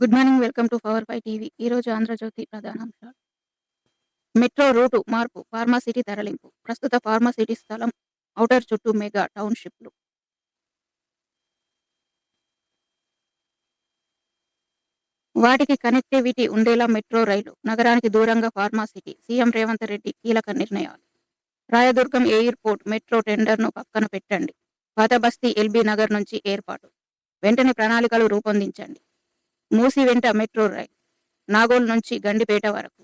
Good morning welcome to Power Five TV. ఈరోజు ఆంధ్రజ్యోతి ప్రధానాంశాలు metro route మార్పు ఫార్మాసిటీ తరలింపు. ప్రస్తుత ఫార్మాసిటీ స్థలం ఔటర్ చుట్టూ మెగా టౌన్షిప్లు. వాటికి కనెక్టివిటీ ఉండేలా మెట్రో రైలు నగరానికి దూరంగా ఫార్మాసిటీ సీఎం రేవంత్ రెడ్డి కీలక నిర్ణయాలు. రాయదుర్గం ఎయిర్పోర్ట్ మెట్రో టెండర్ను పక్కన పెట్టండి. పాతబస్తీ ఎల్బీ నగర్ నుంచి ఏర్పాటు. వెంటనే ప్రణాళికలు రూపొందించండి. మూసి వెంట మెట్రో రైల్ నాగోల్ నుంచి గండిపేట వరకు.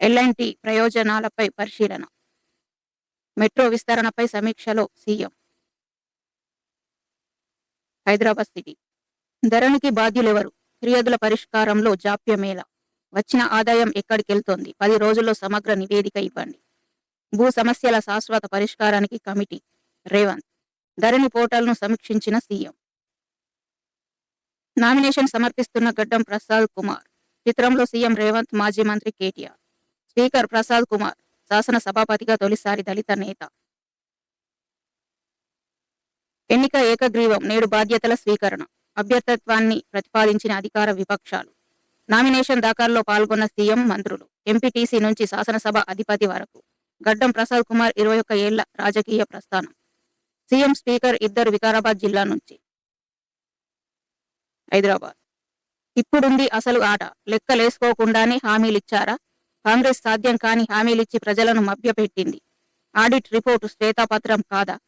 ఎల్ఎన్టీ ప్రయోజనాలపై పరిశీలన. మెట్రో విస్తరణపై సమీక్షలో సీఎం. హైదరాబాద్ సిటీ. ధరణికి బాధ్యులెవరు? ఫిర్యాదుల పరిష్కారంలో జాప్యమేళ వచ్చిన ఆదాయం ఎక్కడికెళ్తోంది? పది రోజుల్లో సమగ్ర నివేదిక ఇవ్వండి. భూ సమస్యల శాశ్వత పరిష్కారానికి కమిటీ రేవంత్. ధరణి పోర్టల్ను సమీక్షించిన సీఎం. నామినేషన్ సమర్పిస్తున్న గడ్డం ప్రసాద్ కుమార్. చిత్రంలో సీఎం రేవంత్ మాజీ మంత్రి కేటీఆర్. స్పీకర్ ప్రసాద్ కుమార్ శాసన సభాపతిగా తొలిసారి దళిత నేత. ఎన్నిక ఏకగ్రీవం నేడు బాధ్యతల స్వీకరణ. అభ్యర్థత్వాన్ని ప్రతిపాదించిన అధికార విపక్షాలు. నామినేషన్ దాఖల్లో పాల్గొన్న సీఎం మంత్రులు ఎంపీటీసీ నుంచి శాసనసభ అధిపతి వరకు. గడ్డం ప్రసాద్ కుమార్ ఇరవై ఒక్క ఏళ్ళ రాజకీయ ప్రస్థానం. సీఎం స్పీకర్ ఇద్దరు వికారాబాద్ జిల్లా నుంచి. హైదరాబాద్. ఇప్పుడుంది అసలు ఆట. లెక్కలేసుకోకుండానే హామీలిచ్చారా? కాంగ్రెస్ సాధ్యం కాని హామీలిచ్చి ప్రజలను మభ్యపెట్టింది. ఆడిట్ రిపోర్టు శ్వేతాపత్రం కాదా?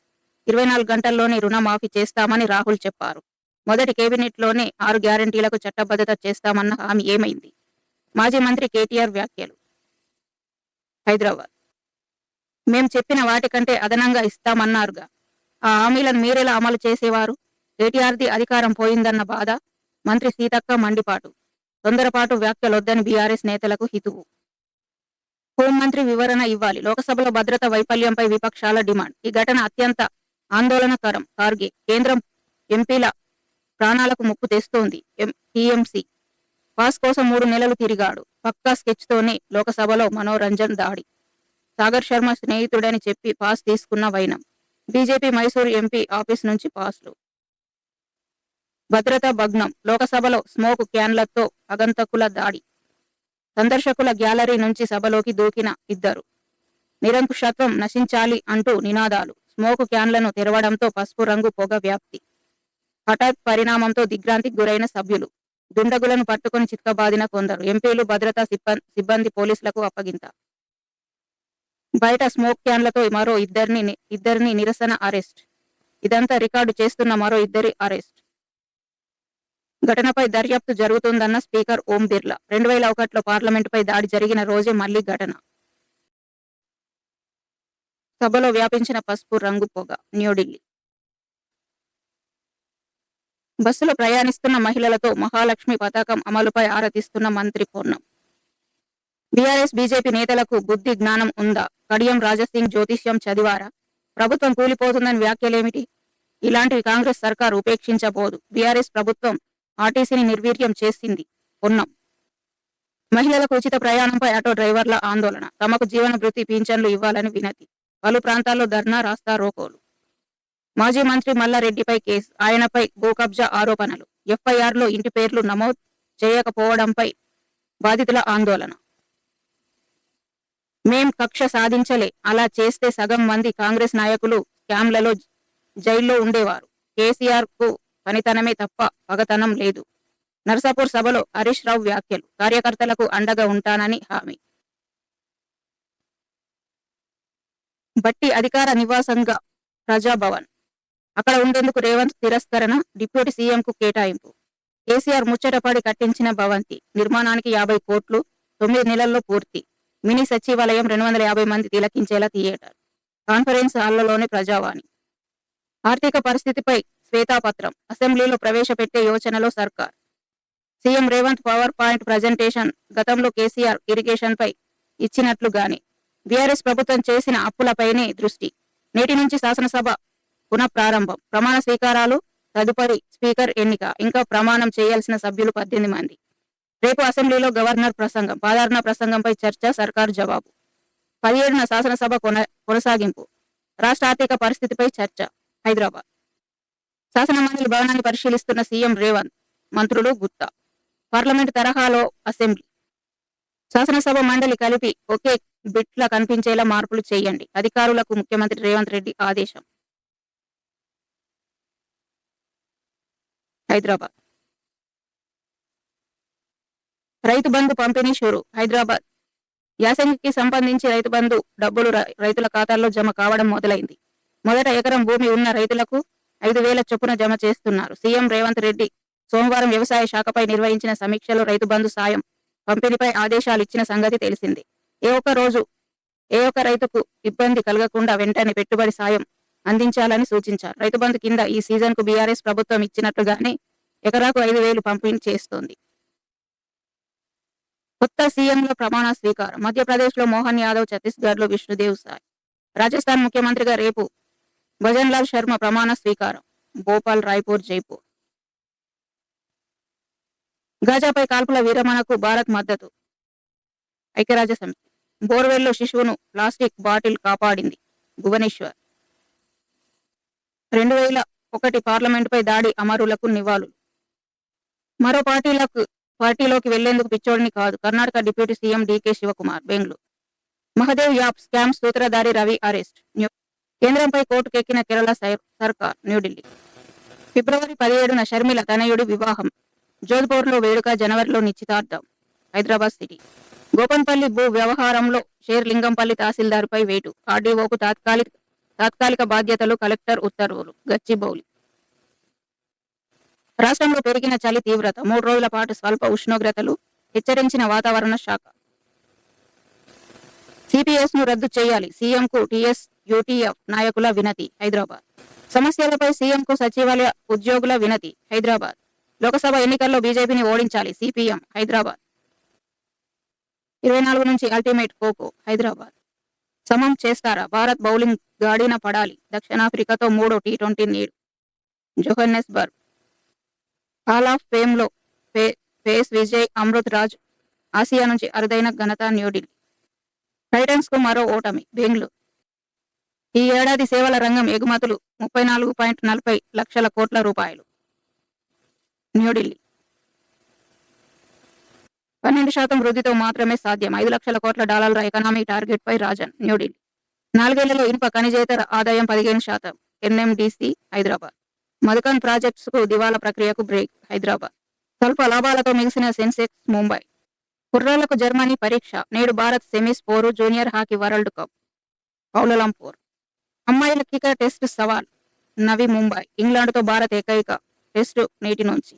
ఇరవై నాలుగు గంటల్లోనే రుణమాఫీ చేస్తామని రాహుల్ చెప్పారు. మొదటి కేబినెట్లోనే ఆరు గ్యారంటీలకు చట్టబద్ధత చేస్తామన్న హామీ ఏమైంది? మాజీ మంత్రి కేటీఆర్ వ్యాఖ్యలు. హైదరాబాద్. మేం చెప్పిన వాటికంటే అదనంగా ఇస్తామన్నారుగా. ఆ హామీలను మీరెలా అమలు చేసేవారు? కేటీఆర్ది అధికారం పోయిందన్న బాధ? మంత్రి సీతక్క మండిపాటు. తొందరపాటు వ్యాఖ్యలొద్దని బీఆర్ఎస్ నేతలకు హితువు. హోంమంత్రి వివరణ ఇవ్వాలి. లోకసభలో భద్రత వైఫల్యంపై విపక్షాల డిమాండ్. ఈ ఘటన అత్యంత ఆందోళనకరం. ఖార్గే కేంద్రం ఎంపీల ప్రాణాలకు ముప్పు తెస్తోంది. టీఎంసీ. పాస్ కోసం మూడు నెలలు తిరిగాడు. పక్కా స్కెచ్తోనే లోకసభలో మనోరంజన్ దాడి. సాగర్ శర్మ స్నేహితుడని చెప్పి పాస్ తీసుకున్న వైనం. బీజేపీ మైసూరు ఎంపీ ఆఫీస్ నుంచి పాస్లు. భద్రతా భగ్నం లోకసభలో స్మోక్ క్యాన్లతో అగంతకుల దాడి. సందర్శకుల గ్యాలరీ నుంచి సభలోకి దూకిన ఇద్దరు. నిరంకుశత్వం నశించాలి అంటూ నినాదాలు. స్మోక్ క్యాన్లను తెరవడంతో పసుపు రంగు పొగ వ్యాప్తి. హఠాత్ పరిణామంతో దిగ్భ్రాంతికి గురైన సభ్యులు. దుండగులను పట్టుకుని చిత్కబాదిన కొందరు. ఎంపీలు భద్రతా సిబ్బంది పోలీసులకు అప్పగింత. బయట స్మోక్ క్యాన్లతో మరో ఇద్దరిని ఇద్దరిని నిరసన అరెస్ట్. ఇదంతా రికార్డు చేస్తున్న మరో ఇద్దరి అరెస్ట్. ఘటనపై దర్యాప్తు జరుగుతుందన్న స్పీకర్ ఓం బిర్లా. రెండు వేల ఒకటిలో పార్లమెంటుపై దాడి జరిగిన రోజే మళ్ళీ ఘటన. సభలో వ్యాపించిన పసుపు రంగు పొగ న్యూఢిల్లీ. బస్సులో ప్రయాణిస్తున్న మహిళలతో మహాలక్ష్మి పథకం అమలుపై ఆరతిస్తున్న మంత్రి పూర్ణం బీఆర్ఎస్ బీజేపీ నేతలకు బుద్ధి జ్ఞానం ఉందా? కడియం రాజసింగ్ జ్యోతిష్యం చదివారా? ప్రభుత్వం కూలిపోతుందని వ్యాఖ్యలేమిటి? ఇలాంటివి కాంగ్రెస్ సర్కార్ ఉపేక్షించబోదు. బీఆర్ఎస్ ప్రభుత్వం ఆర్టీసీని నిర్వీర్యం చేసింది ఉన్నాం. మహిళలకు ఉచిత ప్రయాణంపై ఆటో డ్రైవర్ల ఆందోళన. తమకు జీవన భృతి పింఛన్లు ఇవ్వాలని వినతి. పలు ప్రాంతాల్లో ధర్నా రాస్తా రోకోలు. మాజీ మంత్రి మల్లారెడ్డిపై కేసు. ఆయనపై భూ కబ్జా ఆరోపణలు. ఎఫ్ఐఆర్లో ఇంటి పేర్లు నమోదు చేయకపోవడంపై బాధితుల ఆందోళన. మేం కక్ష సాధించలే. అలా చేస్తే సగం మంది కాంగ్రెస్ నాయకులు క్యాంప్లలో జైల్లో ఉండేవారు. కేసీఆర్కు పనితనమే తప్ప పగతనం లేదు. నర్సాపూర్ సభలో హరీష్ రావు వ్యాఖ్యలు. కార్యకర్తలకు అండగా ఉంటానని హామీ. బట్టి అధికార నివాసంగా ప్రజాభవన్. అక్కడ ఉండేందుకు రేవంత్ తిరస్కరణ డిప్యూటీ సీఎం కు కేటాయింపు. కేసీఆర్ ముచ్చటపడి కట్టించిన భవంతి. నిర్మాణానికి యాభై కోట్లు తొమ్మిది నెలల్లో పూర్తి. మినీ సచివాలయం రెండు వందల యాభై మంది తిలకించేలా థియేటర్. కాన్ఫరెన్స్ హాల్లోనే ప్రజావాణి. ఆర్థిక పరిస్థితిపై శ్వేతాపత్రం. అసెంబ్లీలో ప్రవేశపెట్టే యోచనలో సర్కార్. CM Revanth power point presentation గతంలో కేసీఆర్ ఇరిగేషన్ పై ఇచ్చినట్లుగానే బీఆర్ఎస్ ప్రభుత్వం చేసిన అప్పులపైనే దృష్టి. నేటి నుంచి శాసనసభ పునఃప్రారంభం. ప్రమాణ స్వీకారాలు తదుపరి స్పీకర్ ఎన్నిక. ఇంకా ప్రమాణం చేయాల్సిన సభ్యులు పద్దెనిమిది మంది. రేపు అసెంబ్లీలో గవర్నర్ ప్రసంగం. సాధారణ ప్రసంగంపై చర్చ సర్కార్ జవాబు. పదిహేడున శాసనసభ కొన కొనసాగింపు. రాష్ట్ర ఆర్థిక పరిస్థితిపై చర్చ. హైదరాబాద్. శాసనమండలి భవనాన్ని పరిశీలిస్తున్న సీఎం రేవంత్ మంత్రులు గుత్తా. పార్లమెంట్ తరహాలో అసెంబ్లీ. శాసనసభ మండలి కలిపి ఒకే బిట్ల కనిపించేలా మార్పులు చేయండి అధికారులకు ముఖ్యమంత్రి రేవంత్ రెడ్డి ఆదేశం. హైదరాబాద్. రైతు బంధు పంపిణీ షురు హైదరాబాద్. యాసంగికి సంబంధించి రైతు బంధు డబ్బులు రైతుల ఖాతాల్లో జమ కావడం మొదలైంది. మొదట ఎకరం భూమి ఉన్న రైతులకు ఐదు వేల చొప్పున జమ చేస్తున్నారు. సీఎం రేవంత్ రెడ్డి సోమవారం వ్యవసాయ శాఖపై నిర్వహించిన సమీక్షలో రైతు బంధు సాయం పంపిణీపై ఆదేశాలు ఇచ్చిన సంగతి తెలిసింది. ఏ ఒక్క రోజు ఏ ఒక్క రైతుకు ఇబ్బంది కలగకుండా వెంటనే పెట్టుబడి సాయం అందించాలని సూచించారు. రైతు బంధు కింద ఈ సీజన్కు బీఆర్ఎస్ ప్రభుత్వం ఇచ్చినట్లుగానే ఎకరాకు ఐదు వేలు పంపిణీ చేస్తోంది. కొత్త సీఎంల ప్రమాణ స్వీకారం. మధ్యప్రదేశ్లో మోహన్ యాదవ్ ఛత్తీస్గఢ్లో విష్ణుదేవ్ సాయ్. రాజస్థాన్ ముఖ్యమంత్రిగా రేపు భజన్ లాల్ శర్మ ప్రమాణ స్వీకారం. భోపాల్ రాయ్పూర్ జైపూర్. గాజాపై కాల్పుల విరమణకు భారత్ మద్దతు. ఐక్యరాజ్య సమితి బోర్వెల్లో శిశువును ప్లాస్టిక్ బాటిల్ కాపాడింది భువనేశ్వర్. రెండు వేల ఒకటి పార్లమెంటుపై దాడి అమరులకు నివాళులు. మరో పార్టీలకు పార్టీలోకి వెళ్ళేందుకు పిచ్చోడిని కాదు Karnataka deputy CM DK Shivakumar Bengaluru. Mahadev app scam సూత్రధారి రవి అరెస్ట్. కేంద్రంపై కోర్టుకెక్కిన కేరళ సర్కార్ న్యూఢిల్లీ. ఫిబ్రవరి పదిహేడున షర్మిల తనయుడి వివాహం. జోధ్పూర్లో వేడుక జనవరిలో నిశ్చితార్థం. హైదరాబాద్ సిటీ. గోపన్పల్లి భూ వ్యవహారంలో షేర్లింగంపల్లి తహసీల్దార్పై వేటు. ఆర్డీఓకు తాత్కాలిక తాత్కాలిక బాధ్యతలు కలెక్టర్ ఉత్తర్వులు. గచ్చిబౌలి రాష్ట్రంలో పెరిగిన చలి తీవ్రత. మూడు రోజుల పాటు స్వల్ప ఉష్ణోగ్రతలు. హెచ్చరించిన వాతావరణ శాఖ. సిపిఎస్ను రద్దు చేయాలి. సీఎంకు కు యూటీఎఫ్ నాయకుల వినతి హైదరాబాద్. సమస్యలపై సీఎంకు సచివాలయ ఉద్యోగుల వినతి హైదరాబాద్. లోకసభ ఎన్నికల్లో బీజేపీని ఓడించాలి సిపిఎం హైదరాబాద్. ఇరవై నాలుగు నుంచి అల్టిమేట్ కోకో హైదరాబాద్. సమం చేస్తారా? భారత్ బౌలింగ్ గాడిన పడాలి. దక్షిణాఫ్రికాతో మూడో టీ ట్వంటీ నీడు. జోహన్నెస్బర్గ్ హాల్ ఆఫ్ ఫేమ్లో ఫే- ఫేస్ విజయ్ అమృత్ రాజ్ ఆసియా నుంచి అరుదైన ఘనత న్యూఢిల్లీ. టైటన్స్కు మరో ఓటమి బెంగళూరు. ఈ ఏడాది సేవల రంగం ఎగుమతులు ముప్పై నాలుగు పాయింట్ నలభై లక్షల కోట్ల రూపాయలు. న్యూఢిల్లీ. పన్నెండు శాతం వృద్ధితో మాత్రమే సాధ్యం. ఐదు లక్షల కోట్ల డాలర్ల ఎకనామిక్ టార్గెట్ పై రాజన్ న్యూఢిల్లీ. నాలుగేళ్ళలో ఇనుప ఖనిజేతర ఆదాయం పదిహేను శాతం. ఎన్ఎండిసి హైదరాబాద్. మధుకన్ ప్రాజెక్ట్స్కు దివాలా ప్రక్రియకు బ్రేక్ హైదరాబాద్. స్వల్ప లాభాలతో మిగిసిన సెన్సెక్స్ ముంబై. కుర్రాళ్ళకు జర్మనీ పరీక్ష. నేడు భారత్ సెమీస్ పోరు జూనియర్ హాకీ వరల్డ్ కప్. అమ్మాయిల అమ్మాయిలకి టెస్ట్ సవాల్. నవి ముంబై ఇంగ్లాండ్తో భారత్ ఏకైక టెస్టు నేటి నుంచి.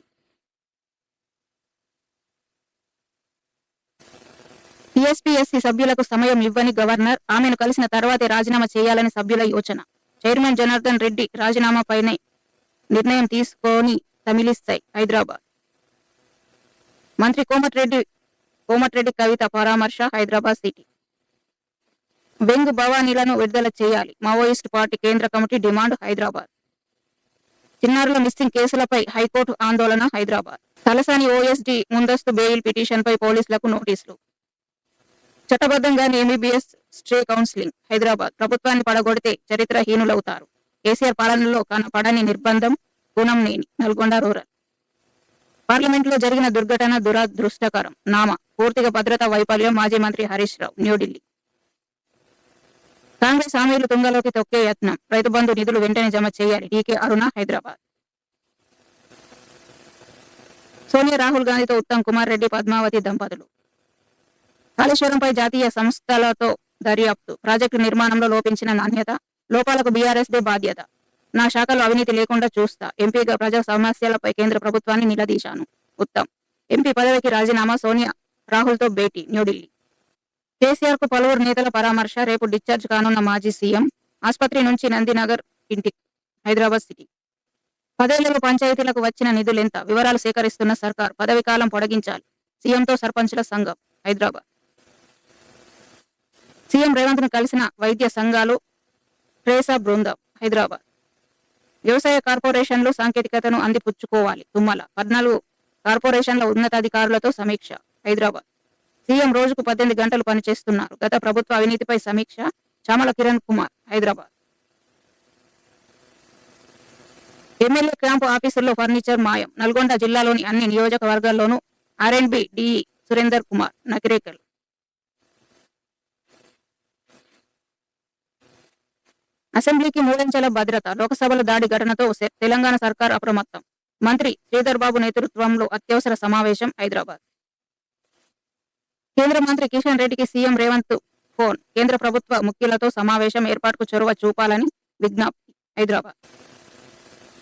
టీఎస్పీఎస్సీ సభ్యులకు సమయం ఇవ్వని గవర్నర్ ఆమెను కలిసిన తర్వాతే రాజీనామా చేయాలని సభ్యుల యోచన. చైర్మన్ జనార్దన్ రెడ్డి రాజీనామాపైనే నిర్ణయం తీసుకొని తమిళిస్తాయి హైదరాబాద్. మంత్రి కోమటిరెడ్డి కోమటిరెడ్డి కవిత పరామర్శ హైదరాబాద్ సిటీ. బెంగ్ భవానీలను విడుదల చేయాలి. మావోయిస్ట్ పార్టీ కేంద్ర కమిటీ డిమాండ్ హైదరాబాద్. చిన్నారుల మిస్సింగ్ కేసులపై హైకోర్టు ఆందోళన హైదరాబాద్. తలసాని ఓఎస్డి ముందస్తు బెయిల్ పిటిషన్ పై పోలీసులకు నోటీసులు. చట్టబద్ధంగానే ఎంబీబీఎస్ స్ట్రే కౌన్సిలింగ్ హైదరాబాద్. ప్రభుత్వాన్ని పడగొడితే చరిత్రహీనులవుతారు. కేసీఆర్ పాలనలో కనపడని నిర్బంధం గుణంనేని నల్గొండ రూరల్. పార్లమెంట్లో జరిగిన దుర్ఘటన దురదృష్టకరం. నామ. పూర్తిగా భద్రతా వైఫల్యం మాజీ మంత్రి హరీష్ రావు న్యూఢిల్లీ కాంగ్రెస్ హామీలు తుంగలోకి తొక్కే యత్నం. రైతు బంధు నిధులు వెంటనే జమ చేయాలి. డీకే అరుణ హైదరాబాద్. సోనియా రాహుల్ గాంధీతో ఉత్తమ్ కుమార్ రెడ్డి పద్మావతి దంపతులు. కాళేశ్వరంపై జాతీయ సంస్థలతో దర్యాప్తు. ప్రాజెక్టు నిర్మాణంలో లోపించిన నాణ్యత లోపాలకు బీఆర్ఎస్ దే బాధ్యత. నా శాఖలో అవినీతి లేకుండా చూస్తా. ఎంపీగా ప్రజా సమస్యలపై కేంద్ర ప్రభుత్వాన్ని నిలదీశాను. ఉత్తమ్. ఎంపీ పదవికి రాజీనామా సోనియా రాహుల్తో భేటీ న్యూఢిల్లీ కేసీఆర్కు పలువురు నేతల పరామర్శ రేపు డిశ్చార్జ్ కానున్న మాజీ సీఎం ఆసుపత్రి నుంచి నందినగర్ ఇంటికి హైదరాబాద్ సిటీ. పదేళ్ళలో పంచాయతీలకు వచ్చిన నిధులెంత వివరాలు సేకరిస్తున్న సర్కార్ పదవి కాలం పొడిగించాలి. సీఎంతో సర్పంచుల సంఘం హైదరాబాద్. సీఎం రేవంత్ను కలిసిన వైద్య సంఘాలు ట్రేసా బృందం హైదరాబాద్. వ్యవసాయ కార్పొరేషన్లు సాంకేతికతను అందిపుచ్చుకోవాలి. తుమ్మల పద్నాలుగు కార్పొరేషన్ల ఉన్నతాధికారులతో సమీక్ష హైదరాబాద్. సీఎం రోజుకు పద్దెనిమిది గంటలు పనిచేస్తున్నారు. గత ప్రభుత్వ అవినీతిపై సమీక్ష చామల కిరణ్ కుమార్ హైదరాబాద్. ఎమ్మెల్యే క్యాంపు ఆఫీసుల్లో ఫర్నిచర్ మాయం. నల్గొండ జిల్లాలోని అన్ని నియోజకవర్గాల్లోనూ ఆర్ఎండ్బి డిఈ సురేందర్ కుమార్ నకిరేకల్. అసెంబ్లీకి మూడంచెల భద్రత లోక్సభలో దాడి ఘటనతో తెలంగాణ సర్కార్ అప్రమత్తం. మంత్రి శ్రీధర్ బాబు నేతృత్వంలో అత్యవసర సమావేశం హైదరాబాద్. కేంద్ర మంత్రి కిషన్ రెడ్డికి సీఎం రేవంత్ ఫోన్. కేంద్ర ప్రభుత్వ ముఖ్యులతో సమావేశం ఏర్పాటుకు చొరవ చూపాలని విజ్ఞప్తి. హైదరాబాద్.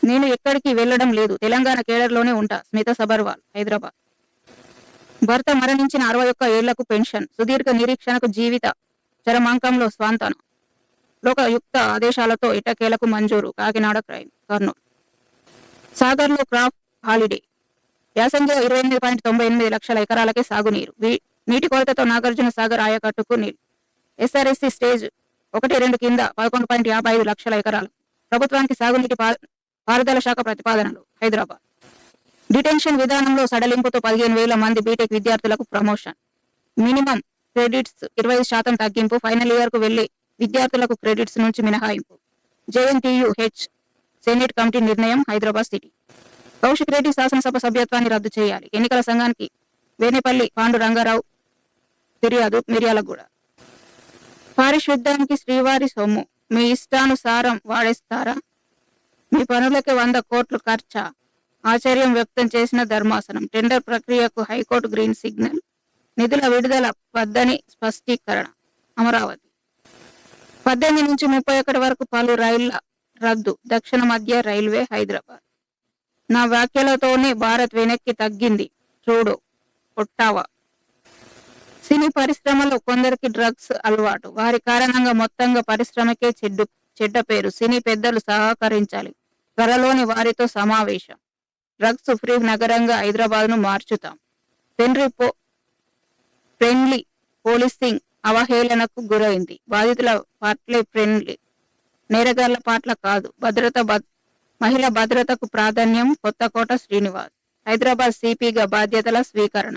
నేను ఎక్కడికి వెళ్ళడం లేదు. తెలంగాణ కేడర్లోనే ఉంటా. స్మిత సబర్వాల్ హైదరాబాద్. భర్త మరణించిన అరవై ఒక్క ఏళ్ళకు పెన్షన్. సుదీర్ఘ నిరీక్షణకు జీవిత చరమాంకంలో స్వాంతన. లోకయుక్త ఆదేశాలతో ఇటకేలకు మంజూరు. కాకినాడ క్రైమ్ కర్నూలు. సాగర్లో క్రాప్ హాలిడే. యాసంగిలో ఇరవై ఎనిమిది పాయింట్ తొంభై ఎనిమిది లక్షల ఎకరాలకే సాగునీరు. నీటి కొరతతో నాగార్జున సాగర్ ఆయకట్టుకు నీళ్ళు ఎస్ఆర్ఎస్సి స్టేజ్ ఒకటి రెండు కింద పదకొండు పాయింట్ యాభై ఐదు లక్షల ఎకరాలు. ప్రభుత్వానికి సాగునీటి పారుదల శాఖ ప్రతిపాదనలు. హైదరాబాద్. డిటెన్షన్ విధానంలో సడలింపుతో పదిహేను వేల మంది బీటెక్ విద్యార్థులకు ప్రమోషన్. మినిమం క్రెడిట్స్ ఇరవై శాతం తగ్గింపు. ఫైనల్ ఇయర్కు వెళ్ళి విద్యార్థులకు క్రెడిట్స్ నుంచి మినహాయింపు. జేఎన్టీయు హెచ్ సెనేట్ కమిటీ నిర్ణయం హైదరాబాద్ సిటీ. కౌశిక్ రెడ్డి శాసనసభ సభ్యత్వాన్ని రద్దు చేయాలి. ఎన్నికల సంఘానికి వేనేపల్లి పాండు రంగారావు ఫిర్యాదు మిర్యాలగూడ పారిశుద్ధ్యానికి శ్రీవారి సొమ్ము. మీ ఇష్టానుసారం వాడేస్తారా? మీ పనులకి వంద కోట్లు ఖర్చా? ఆశ్చర్యం వ్యక్తం చేసిన ధర్మాసనం. టెండర్ ప్రక్రియకు హైకోర్టు గ్రీన్ సిగ్నల్. నిధుల విడుదల వద్దని స్పష్టీకరణ. అమరావతి. పద్దెనిమిది నుంచి ముప్పై ఒకటి వరకు పలు రైళ్ళ రద్దు. దక్షిణ మధ్య రైల్వే హైదరాబాద్. నా వ్యాఖ్యలతోనే భారత్ వెనక్కి తగ్గింది. చూడు ఒట్టావా సినీ పరిశ్రమలో కొందరికి డ్రగ్స్ అలవాటు. వారి కారణంగా మొత్తంగా పరిశ్రమకే చెడ్డు చెడ్డ పేరు. సినీ పెద్దలు సహకరించాలి. త్వరలోని వారితో సమావేశం. డ్రగ్స్ ఫ్రీ నగరంగా హైదరాబాద్ను మార్చుతాం. పెన్రీ పో ఫ్రెండ్లీ పోలీసింగ్ అవహేళనకు గురైంది. బాధితుల పట్లే ఫ్రెండ్లీ. నేరగాళ్ళ పట్ల కాదు. భద్రత మహిళ భద్రతకు ప్రాధాన్యం కొత్తకోట శ్రీనివాస్. హైదరాబాద్ సిపిగా బాధ్యతల స్వీకరణ.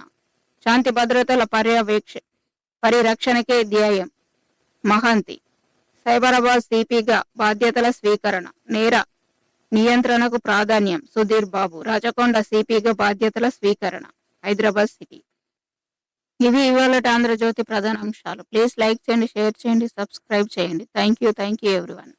శాంతి భద్రతల పర్యవేక్ష పరిరక్షణకే ధ్యేయం. మహంతి. సైబరాబాద్ సిపిగా బాధ్యతల స్వీకరణ. నేర నియంత్రణకు ప్రాధాన్యం. సుధీర్ బాబు. రాచకొండ సిపిగా బాధ్యతల స్వీకరణ. హైదరాబాద్ సిటీ. ఇవి ఇవాళ ఆంధ్రజ్యోతి ప్రధాన అంశాలు. ప్లీజ్ లైక్ చేయండి షేర్ చేయండి సబ్స్క్రైబ్ చేయండి. Thank you thank you everyone.